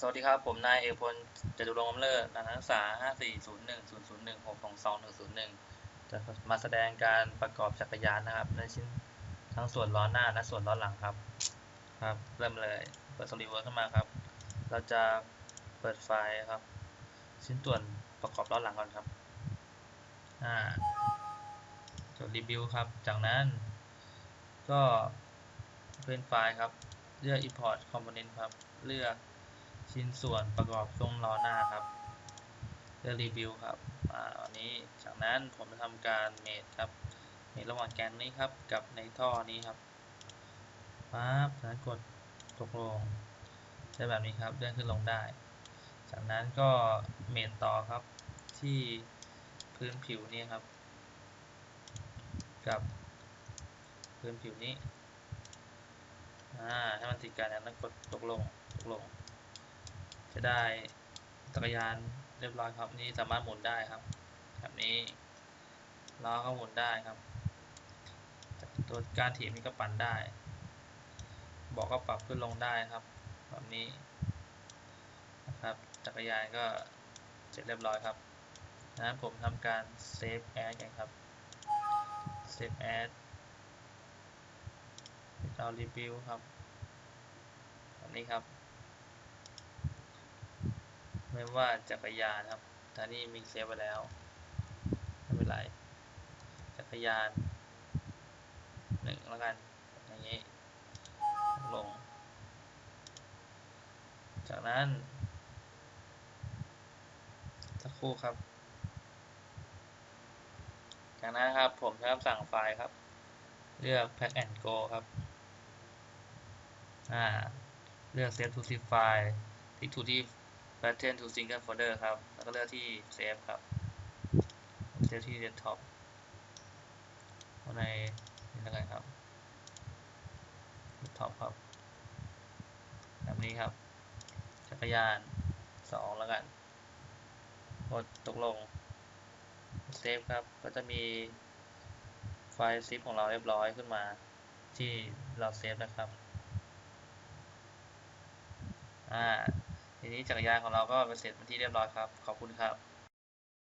สวัสดีครับ ผมนายเอกพลจตุรงค์เลิศนักศึกษา 5401001621จะมาแสดงการประกอบจักรยานนะครับ ในชิ้นทั้งส่วนล้อหน้าและส่วนล้อหลังครับ ครับ เริ่มเลย เปิด SolidWorks ขึ้นมาครับ เราจะเปิดไฟล์ครับ ชิ้นส่วนประกอบล้อหลังก่อนครับ อ่าจดรีวิวครับ จากนั้น ก็เป็นไฟล์ครับ เลือก import component ครับ เลือก ชิ้นส่วนประกอบช่วงล้อหน้าครับเลือกรีวิวครับอ่าอันนี้จากนั้นผมจะทำการเมทครับเมทระหว่างแกนนี้ครับกับในท่อนี้ครับปั๊บจากนั้นกดตกลงใช้แบบนี้ครับเลื่อนขึ้นลงได้ จากนั้นก็เมทต่อครับที่พื้นผิวนี้ครับ กับพื้นผิวนี้ให้มันติดกันแล้วกดตกลงตกลง จะได้จักรยานเรียบร้อยครับนี่สามารถหมุนได้ครับแบบนี้ล้อก็หมุนได้ครับตัวการถีบนี่ก็ปั่นได้บอกก็ปรับขึ้นลงได้ครับ แบบนี้นะครับจักรยานก็เสร็จเรียบร้อยครับนั้นผมทำการเซฟแอดกันครับเซฟแอดเรารีวิวครับแบบนี้ครับ ไม่ว่าจักรยานครับแต่นี่มีเซฟไว้แล้ว ไม่เป็นไร จักรยานหนึ่งแล้วกัน อย่างนี้ ลง จากนั้นสักครู่ครับ จากนั้นครับ ผมใช้คำสั่งไฟล์ครับ เลือก pack and go ครับ อ่า เลือก save to zip file คลิกถูที่ pattern to single folder ครับ แล้วก็เลือกที่ save ครับเซฟที่ desktop ในนี่แล้วกันครับ desktop ครับ แบบนี้ครับ จักรยานสองแล้วกัน กดตกลงเซฟครับ ก็จะมีไฟล์ซิปของเราเรียบร้อยขึ้นมา ที่เราเซฟนะครับ อ่า ทีนี้จักรยานของเราก็เป็นเสร็จเป็นที่เรียบร้อยครับ ขอบคุณครับ